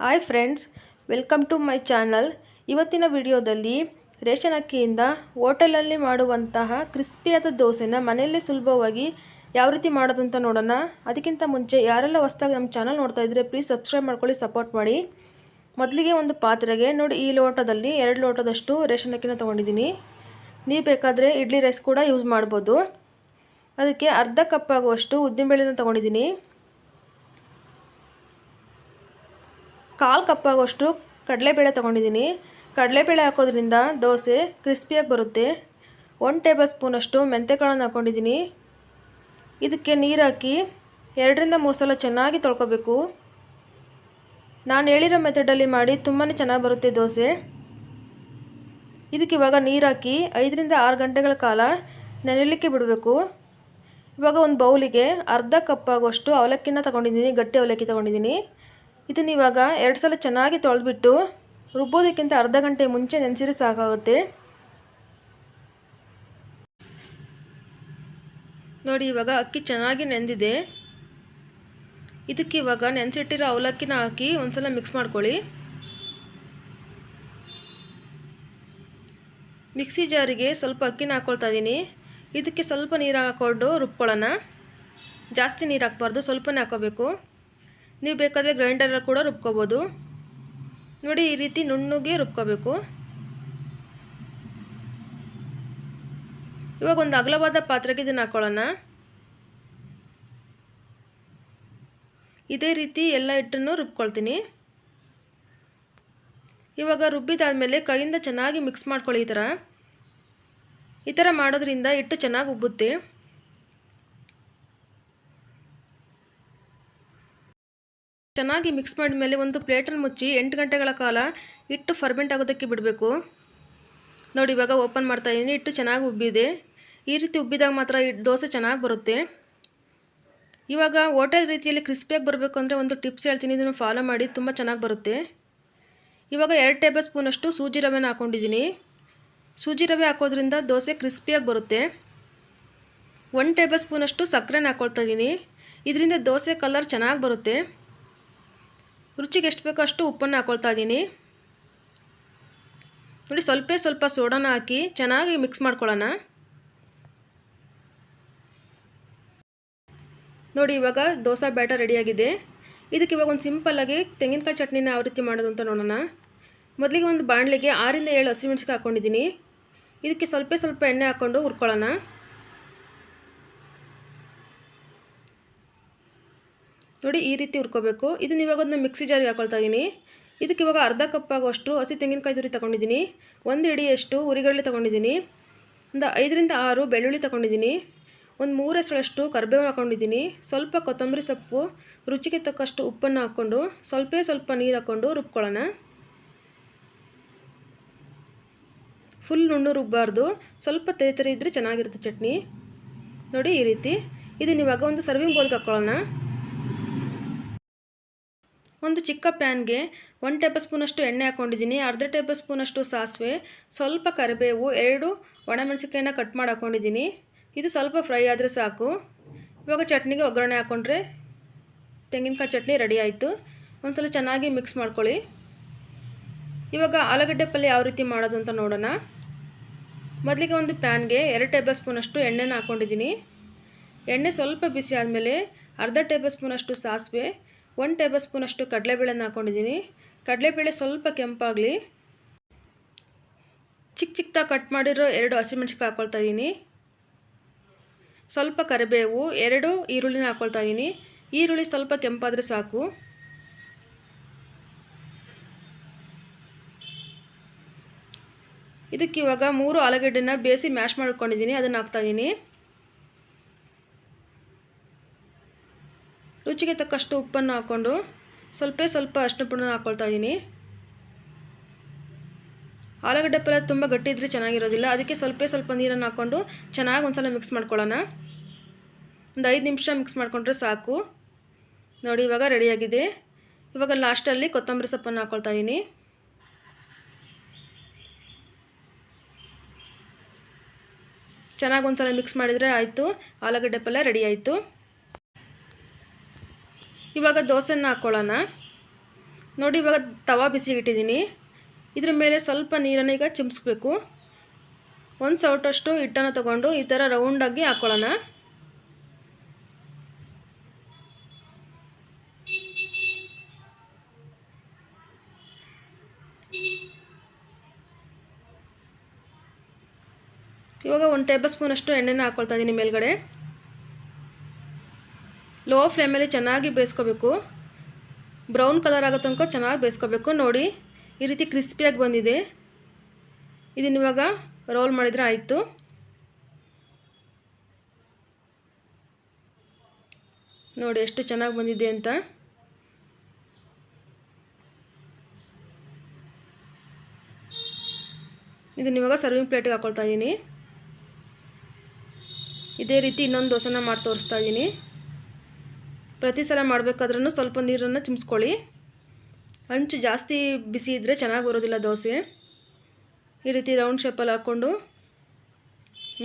Hi friends, welcome to my channel. ಇವತ್ತಿನ ವಿಡಿಯೋದಲ್ಲಿ ration ಅಕ್ಕಿಯಿಂದ ಹೋಟೆಲಲ್ಲಿ ಮಾಡುವಂತಹ ಕ್ರಿಸ್ಪಿಯಾದ ದೋಸೆನ ಮನೆಯಲ್ಲೇ ಸುಲಭವಾಗಿ ಯಾವ ರೀತಿ ಮಾಡೋದಂತ ನೋಡೋಣ. ಅದಕ್ಕಿಂತ ಮುಂಚೆ ಯಾರೆಲ್ಲ ಹೊಸ್ದಾಗಿ ನಮ್ಮ ಚಾನಲ್ ನೋಡ್ತಾ ಇದ್ದರೆ ಪ್ಲೀಸ್ ಸಬ್ಸ್ಕ್ರೈಬ್ ಮಾಡ್ಕೊಳ್ಳಿ ಸಪೋರ್ಟ್ ಮಾಡಿ. ಮೊದಲಿಗೆ ಒಂದು ಪಾತ್ರೆಗೆ ನೋಡಿ ಈ ಲೋಟದಲ್ಲಿ ಎರಡು ಲೋಟದಷ್ಟು ರೇಷನ್ ಅಕ್ಕಿನ ತೊಗೊಂಡಿದ್ದೀನಿ. ನೀವು ಬೇಕಾದರೆ ಇಡ್ಲಿ ರೈಸ್ ಕೂಡ ಯೂಸ್ ಮಾಡ್ಬೋದು. ಅದಕ್ಕೆ ಅರ್ಧ ಕಪ್ ಆಗುವಷ್ಟು ಉದ್ದಿನಬೇಳೆನ ತೊಗೊಂಡಿದ್ದೀನಿ. ಕಾಲು ಕಪ್ಪಾಗೋಷ್ಟು ಕಡಲೆಬೇಳೆ ತೊಗೊಂಡಿದ್ದೀನಿ. ಕಡಲೆಬೇಳೆ ಹಾಕೋದ್ರಿಂದ ದೋಸೆ ಕ್ರಿಸ್ಪಿಯಾಗಿ ಬರುತ್ತೆ. ಒನ್ ಟೇಬಲ್ ಸ್ಪೂನಷ್ಟು ಮೆಂತೆಕಾಳನ್ನು ಹಾಕ್ಕೊಂಡಿದ್ದೀನಿ ಇದಕ್ಕೆ ನೀರು ಹಾಕಿ ಎರಡರಿಂದ ಮೂರು ಸಲ ಚೆನ್ನಾಗಿ ತೊಳ್ಕೊಬೇಕು. ನಾನು ಹೇಳಿರೋ ಮೆಥಡಲ್ಲಿ ಮಾಡಿ ತುಂಬಾ ಚೆನ್ನಾಗಿ ಬರುತ್ತೆ ದೋಸೆ. ಇದಕ್ಕೆ ಇವಾಗ ನೀರು ಹಾಕಿ ಐದರಿಂದ ಆರು ಗಂಟೆಗಳ ಕಾಲ ನೆನೆಯಲಿಕ್ಕೆ ಬಿಡಬೇಕು. ಇವಾಗ ಒಂದು ಬೌಲಿಗೆ ಅರ್ಧ ಕಪ್ ಆಗುವಷ್ಟು ಅವಲಕ್ಕಿನ ತೊಗೊಂಡಿದ್ದೀನಿ, ಗಟ್ಟಿ ಅವಲಕ್ಕಿ ತೊಗೊಂಡಿದ್ದೀನಿ. ಇದನ್ನ ಇವಾಗ ಎರಡು ಸಲ ಚೆನ್ನಾಗಿ ತೊಳೆದ್ಬಿಟ್ಟು ರುಬ್ಬೋದಕ್ಕಿಂತ ಅರ್ಧ ಗಂಟೆ ಮುಂಚೆ ನೆನೆಸಿದ್ರೆ ಸಾಕಾಗುತ್ತೆ. ನೋಡಿ, ಇವಾಗ ಅಕ್ಕಿ ಚೆನ್ನಾಗಿ ನೆಂದಿದೆ. ಇದಕ್ಕೆ ಇವಾಗ ನೆನೆಸಿಟ್ಟಿರೋ ಅವಲಕ್ಕಿನ ಹಾಕಿ ಒಂದ್ಸಲ ಮಿಕ್ಸ್ ಮಾಡ್ಕೊಳ್ಳಿ. ಮಿಕ್ಸಿ ಜಾರಿಗೆ ಸ್ವಲ್ಪ ಅಕ್ಕಿನ ಹಾಕ್ಕೊಳ್ತಾ ಇದ್ದೀನಿ ಇದಕ್ಕೆ ಸ್ವಲ್ಪ ನೀರು ಹಾಕ್ಕೊಂಡು ರುಬ್ಕೊಳ್ಳೋಣ. ಜಾಸ್ತಿ ನೀರು ಹಾಕ್ಬಾರ್ದು, ಸ್ವಲ್ಪನೇ ಹಾಕೋಬೇಕು. ನೀವು ಬೇಕಾದರೆ ಗ್ರೈಂಡರಲ್ಲಿ ಕೂಡ ರುಬ್ಕೋಬೋದು. ನೋಡಿ ಈ ರೀತಿ ನುಣ್ಣಗೆ ರುಬ್ಕೋಬೇಕು. ಇವಾಗ ಒಂದು ಅಗಲವಾದ ಪಾತ್ರೆಗೆ ಇದನ್ನು ಹಾಕ್ಕೊಳ್ಳೋಣ ಇದೇ ರೀತಿ ಎಲ್ಲ ಹಿಟ್ಟನ್ನು ರುಬ್ಕೊಳ್ತೀನಿ. ಇವಾಗ ರುಬ್ಬಿದಾದಮೇಲೆ ಕೈಯಿಂದ ಚೆನ್ನಾಗಿ ಮಿಕ್ಸ್ ಮಾಡ್ಕೊಳ್ಳಿ ಈ ಥರ. ಈ ಥರ ಮಾಡೋದ್ರಿಂದ ಹಿಟ್ಟು ಚೆನ್ನಾಗಿ ಉಬ್ಬುತ್ತೆ. ಚೆನ್ನಾಗಿ ಮಿಕ್ಸ್ ಮಾಡಿದ ಮೇಲೆ ಒಂದು ಪ್ಲೇಟನ್ನು ಮುಚ್ಚಿ ಎಂಟು ಗಂಟೆಗಳ ಕಾಲ ಹಿಟ್ಟು ಫರ್ಮೆಂಟ್ ಆಗೋದಕ್ಕೆ ಬಿಡಬೇಕು. ನೋಡಿ ಇವಾಗ ಓಪನ್ ಮಾಡ್ತಾ ಇದ್ದೀನಿ ಹಿಟ್ಟು ಚೆನ್ನಾಗಿ ಉಬ್ಬಿದೆ. ಈ ರೀತಿ ಉಬ್ಬಿದಾಗ ಮಾತ್ರ ದೋಸೆ ಚೆನ್ನಾಗಿ ಬರುತ್ತೆ. ಇವಾಗ ಹೋಟೆಲ್ ರೀತಿಯಲ್ಲಿ ಕ್ರಿಸ್ಪಿಯಾಗಿ ಬರಬೇಕು ಅಂದರೆ ಒಂದು ಟಿಪ್ಸ್ ಹೇಳ್ತೀನಿ, ಇದನ್ನು ಫಾಲೋ ಮಾಡಿ, ತುಂಬ ಚೆನ್ನಾಗಿ ಬರುತ್ತೆ. ಇವಾಗ ಎರಡು ಟೇಬಲ್ ಸ್ಪೂನಷ್ಟು ಸೂಜಿ ರವೆನ ಹಾಕ್ಕೊಂಡಿದ್ದೀನಿ ಸೂಜಿ ರವೆ ಹಾಕೋದ್ರಿಂದ ದೋಸೆ ಕ್ರಿಸ್ಪಿಯಾಗಿ ಬರುತ್ತೆ. ಒನ್ ಟೇಬಲ್ ಸ್ಪೂನಷ್ಟು ಸಕ್ಕರೆನ ಹಾಕ್ಕೊಳ್ತಾ ಇದ್ದೀನಿ ಇದರಿಂದ ದೋಸೆ ಕಲರ್ ಚೆನ್ನಾಗಿ ಬರುತ್ತೆ. ರುಚಿಗೆ ಎಷ್ಟು ಬೇಕೋ ಅಷ್ಟು ಉಪ್ಪನ್ನು ಹಾಕ್ಕೊಳ್ತಾ ಇದ್ದೀನಿ. ನೋಡಿ, ಸ್ವಲ್ಪ ಸ್ವಲ್ಪ ಸೋಡಾನ ಹಾಕಿ ಚೆನ್ನಾಗಿ ಮಿಕ್ಸ್ ಮಾಡ್ಕೊಳ್ಳೋಣ. ನೋಡಿ, ಇವಾಗ ದೋಸೆ ಬ್ಯಾಟರ್ ರೆಡಿಯಾಗಿದೆ. ಇದಕ್ಕೆ ಇವಾಗ ಒಂದು ಸಿಂಪಲ್ಲಾಗಿ ತೆಂಗಿನಕಾಯಿ ಚಟ್ನಿನ ಯಾವ ರೀತಿ ಮಾಡೋದು ಅಂತ ನೋಡೋಣ. ಮೊದಲಿಗೆ ಒಂದು ಬಾಣಲೆಗೆ ಆರಿಂದ ಏಳು ಹಸಿಮೆಣ್ಸಿಕಾಯಿ ಹಾಕ್ಕೊಂಡಿದ್ದೀನಿ ಇದಕ್ಕೆ ಸ್ವಲ್ಪ ಸ್ವಲ್ಪ ಎಣ್ಣೆ ಹಾಕ್ಕೊಂಡು ಹುರ್ಕೊಳ್ಳೋಣ. ನೋಡಿ ಈ ರೀತಿ ಹುರ್ಕೋಬೇಕು. ಇದನ್ನ ಇವಾಗ ಒಂದು ಮಿಕ್ಸಿ ಜಾರಿಗೆ ಹಾಕೊಳ್ತಾ ಇದ್ದೀನಿ ಇದಕ್ಕೆ ಇವಾಗ ಅರ್ಧ ಕಪ್ ಆಗುವಷ್ಟು ಹಸಿ ತೆಂಗಿನಕಾಯಿ ತುರಿ ತೊಗೊಂಡಿದ್ದೀನಿ. ಒಂದು ಇಡಿಯಷ್ಟು ಉರಿಗಡಲೆ ತೊಗೊಂಡಿದ್ದೀನಿ. ಒಂದು ಐದರಿಂದ ಆರು ಬೆಳ್ಳುಳ್ಳಿ ತೊಗೊಂಡಿದ್ದೀನಿ. ಒಂದು ಮೂರು ಹೆಸರಷ್ಟು ಕರಿಬೇವು ಹಾಕ್ಕೊಂಡಿದ್ದೀನಿ ಸ್ವಲ್ಪ ಕೊತ್ತಂಬರಿ ಸೊಪ್ಪು, ರುಚಿಗೆ ತಕ್ಕಷ್ಟು ಉಪ್ಪನ್ನು ಹಾಕ್ಕೊಂಡು ಸ್ವಲ್ಪ ಸ್ವಲ್ಪ ನೀರು ಹಾಕ್ಕೊಂಡು ರುಬ್ಕೊಳ್ಳೋಣ. ಫುಲ್ ನುಣ್ಣು ರುಬ್ಬಾರ್ದು. ಸ್ವಲ್ಪ ತೆರೆ ತೆರೆ ಇದ್ದರೆ ಚೆನ್ನಾಗಿರುತ್ತೆ ಚಟ್ನಿ. ನೋಡಿ ಈ ರೀತಿ. ಇದನ್ನ ಇವಾಗ ಒಂದು ಸರ್ವಿಂಗ್ ಬೌಲ್ಗೆ ಹಾಕ್ಕೊಳ್ಳೋಣ ಒಂದು ಚಿಕ್ಕ ಪ್ಯಾನ್ಗೆ ಒಂದು ಟೇಬಲ್ ಸ್ಪೂನಷ್ಟು ಎಣ್ಣೆ ಹಾಕ್ಕೊಂಡಿದ್ದೀನಿ ಅರ್ಧ ಟೇಬಲ್ ಸ್ಪೂನಷ್ಟು ಸಾಸಿವೆ, ಸ್ವಲ್ಪ ಕರಿಬೇವು, ಎರಡು ಒಣಮೆಣಸಿಕಾಯಿನ ಕಟ್ ಮಾಡಿ ಹಾಕ್ಕೊಂಡಿದ್ದೀನಿ ಇದು ಸ್ವಲ್ಪ ಫ್ರೈ ಆದರೆ ಸಾಕು. ಇವಾಗ ಚಟ್ನಿಗೆ ಒಗ್ಗರಣೆ ಹಾಕ್ಕೊಂಡ್ರೆ ತೆಂಗಿನಕಾಯಿ ಚಟ್ನಿ ರೆಡಿ ಆಯಿತು. ಒಂದ್ಸಲ ಚೆನ್ನಾಗಿ ಮಿಕ್ಸ್ ಮಾಡ್ಕೊಳ್ಳಿ. ಇವಾಗ ಆಲೂಗಡ್ಡೆ ಪಲ್ಯ ಯಾವ ರೀತಿ ಮಾಡೋದು ಅಂತ ನೋಡೋಣ. ಮೊದಲಿಗೆ ಒಂದು ಪ್ಯಾನ್ಗೆ ಎರಡು ಟೇಬಲ್ ಸ್ಪೂನಷ್ಟು ಎಣ್ಣೆನ ಹಾಕ್ಕೊಂಡಿದ್ದೀನಿ ಎಣ್ಣೆ ಸ್ವಲ್ಪ ಬಿಸಿ ಆದಮೇಲೆ ಅರ್ಧ ಟೇಬಲ್ ಸ್ಪೂನಷ್ಟು ಸಾಸಿವೆ ಒನ್ ಟೇಬಲ್ ಸ್ಪೂನಷ್ಟು ಕಡಲೆಬೇಳೆನ ಹಾಕ್ಕೊಂಡಿದ್ದೀನಿ ಕಡಲೆಬೇಳೆ ಸ್ವಲ್ಪ ಕೆಂಪಾಗಲಿ. ಚಿಕ್ಕ ಚಿಕ್ಕದಾಗಿ ಕಟ್ ಮಾಡಿರೋ ಎರಡು ಹಸಿಮೆಣ್ಸಿಕಾಯಿ ಹಾಕ್ಕೊಳ್ತಾ ಇದ್ದೀನಿ ಸ್ವಲ್ಪ ಕರಿಬೇವು, ಎರಡು ಈರುಳ್ಳಿನ ಹಾಕ್ಕೊಳ್ತಾ ಇದ್ದೀನಿ ಈರುಳ್ಳಿ ಸ್ವಲ್ಪ ಕೆಂಪಾದರೆ ಸಾಕು. ಇದಕ್ಕೆ ಇವಾಗ ಮೂರು ಆಲೂಗಡ್ಡೆನ ಬೇಯಿಸಿ ಮ್ಯಾಶ್ ಮಾಡ್ಕೊಂಡಿದ್ದೀನಿ, ಅದನ್ನು ಹಾಕ್ತಾಯಿದ್ದೀನಿ ರುಚಿಗೆ ತಕ್ಕಷ್ಟು ಉಪ್ಪನ್ನು ಹಾಕ್ಕೊಂಡು ಸ್ವಲ್ಪ ಸ್ವಲ್ಪ ಅರ್ಶಿನ ಪುಡಿನ ಹಾಕ್ಕೊಳ್ತಾ ಇದ್ದೀನಿ ಆಲೂಗಡ್ಡೆ ಪಲ್ಯ ತುಂಬ ಗಟ್ಟಿ ಇದ್ದರೆ ಚೆನ್ನಾಗಿರೋದಿಲ್ಲ. ಅದಕ್ಕೆ ಸ್ವಲ್ಪ ಸ್ವಲ್ಪ ನೀರನ್ನು ಹಾಕ್ಕೊಂಡು ಚೆನ್ನಾಗಿ ಒಂದ್ಸಲ ಮಿಕ್ಸ್ ಮಾಡ್ಕೊಳ್ಳೋಣ. ಒಂದು ಐದು ನಿಮಿಷ ಮಿಕ್ಸ್ ಮಾಡಿಕೊಂಡ್ರೆ ಸಾಕು. ನೋಡಿ, ಇವಾಗ ರೆಡಿಯಾಗಿದೆ ಇವಾಗ ಲಾಸ್ಟಲ್ಲಿ ಕೊತ್ತಂಬರಿ ಸೊಪ್ಪನ್ನು ಹಾಕ್ಕೊಳ್ತಾ ಇದ್ದೀನಿ ಚೆನ್ನಾಗಿ ಒಂದ್ಸಲ ಮಿಕ್ಸ್ ಮಾಡಿದರೆ ಆಯಿತು. ಆಲೂಗಡ್ಡೆ ಪಲ್ಯ ರೆಡಿ ಆಯಿತು. ಇವಾಗ ದೋಸೆನ ಹಾಕ್ಕೊಳ್ಳೋಣ ನೋಡಿ ಇವಾಗ ತವಾ ಬಿಸಿ ಇಟ್ಟಿದ್ದೀನಿ ಇದ್ರ ಮೇಲೆ ಸ್ವಲ್ಪ ನೀರನ್ನು ಈಗ ಚಿಮ್ಸ್ಬೇಕು. ಒಂದು ಸೌಟಷ್ಟು ಹಿಟ್ಟನ್ನು ತಗೊಂಡು ಈ ಥರ ರೌಂಡಾಗಿ ಹಾಕ್ಕೊಳ್ಳೋಣ ಇವಾಗ ಒಂದು ಟೇಬಲ್ ಸ್ಪೂನಷ್ಟು ಎಣ್ಣೆನ ಹಾಕ್ಕೊಳ್ತಾ ಇದ್ದೀನಿ ಮೇಲ್ಗಡೆ. ಲೋ ಫ್ಲೇಮಲ್ಲಿ ಚೆನ್ನಾಗಿ ಬೇಯಿಸ್ಕೋಬೇಕು. ಬ್ರೌನ್ ಕಲರ್ ಆಗೋ ತನಕ ಚೆನ್ನಾಗಿ ಬೇಯಿಸ್ಕೋಬೇಕು. ನೋಡಿ, ಈ ರೀತಿ ಕ್ರಿಸ್ಪಿಯಾಗಿ ಬಂದಿದೆ. ಇದನ್ನ ಇವಾಗ ರೋಲ್ ಮಾಡಿದರೆ ಆಯಿತು. ನೋಡಿ, ಎಷ್ಟು ಚೆನ್ನಾಗಿ ಬಂದಿದೆ ಅಂತ. ಇದನ್ನ ಇವಾಗ ಸರ್ವಿಂಗ್ ಪ್ಲೇಟಿಗೆ ಹಾಕ್ಕೊಳ್ತಾ ಇದ್ದೀನಿ. ಇದೇ ರೀತಿ ಇನ್ನೊಂದು ದೋಸೆನ ಮಾಡಿ ತೋರಿಸ್ತಾ ಇದ್ದೀನಿ. ಪ್ರತಿ ಸಲ ಮಾಡಬೇಕಾದ್ರೂ ಸ್ವಲ್ಪ ನೀರನ್ನು ಚಿಮ್ಸ್ಕೊಳ್ಳಿ ಹಂಚು ಜಾಸ್ತಿ ಬಿಸಿ ಇದ್ದರೆ ಚೆನ್ನಾಗಿ ಬರೋದಿಲ್ಲ ದೋಸೆ. ಈ ರೀತಿ ರೌಂಡ್ ಶೇಪಲ್ಲಿ ಹಾಕ್ಕೊಂಡು,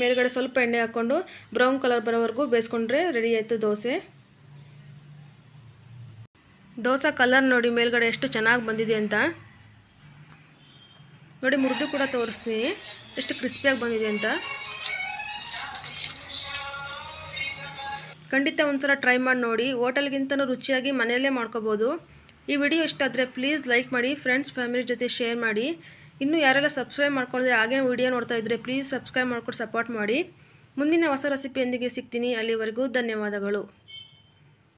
ಮೇಲ್ಗಡೆ ಸ್ವಲ್ಪ ಎಣ್ಣೆ ಹಾಕ್ಕೊಂಡು, ಬ್ರೌನ್ ಕಲರ್ ಬರೋವರೆಗೂ ಬೇಯಿಸ್ಕೊಂಡ್ರೆ ರೆಡಿ ಆಯಿತು ದೋಸೆ. ದೋಸೆ ಕಲರ್ ನೋಡಿ ಮೇಲ್ಗಡೆ ಎಷ್ಟು ಚೆನ್ನಾಗಿ ಬಂದಿದೆ ಅಂತ. ನೋಡಿ ಮುರಿದು ಕೂಡ ತೋರಿಸ್ತೀನಿ. ಎಷ್ಟು ಕ್ರಿಸ್ಪಿಯಾಗಿ ಬಂದಿದೆ ಅಂತ. ಖಂಡಿತ ಒಂದ್ಸಲ ಟ್ರೈ ಮಾಡಿ ನೋಡಿ. ಹೋಟೆಲ್ಗಿಂತನೂ ರುಚಿಯಾಗಿ ಮನೆಯಲ್ಲೇ ಮಾಡ್ಕೋಬೋದು. ಈ ವಿಡಿಯೋ ಇಷ್ಟ ಆದರೆ ಪ್ಲೀಸ್ ಲೈಕ್ ಮಾಡಿ ಫ್ರೆಂಡ್ಸ್ ಫ್ಯಾಮಿಲಿ ಜೊತೆ ಶೇರ್ ಮಾಡಿ. ಇನ್ನೂ ಯಾರೆಲ್ಲ ಸಬ್ಸ್ಕ್ರೈಬ್ ಮಾಡ್ಕೊಂಡಿದ್ರೆ ಹಾಗೆ ವಿಡಿಯೋ ನೋಡ್ತಾ ಇದ್ದರೆ ಪ್ಲೀಸ್ ಸಬ್ಸ್ಕ್ರೈಬ್ ಮಾಡ್ಕೊಂಡು ಸಪೋರ್ಟ್ ಮಾಡಿ. ಮುಂದಿನ ಹೊಸ ರೆಸಿಪಿಯೊಂದಿಗೆ ಸಿಗ್ತೀನಿ. ಅಲ್ಲಿವರೆಗೂ ಧನ್ಯವಾದಗಳು.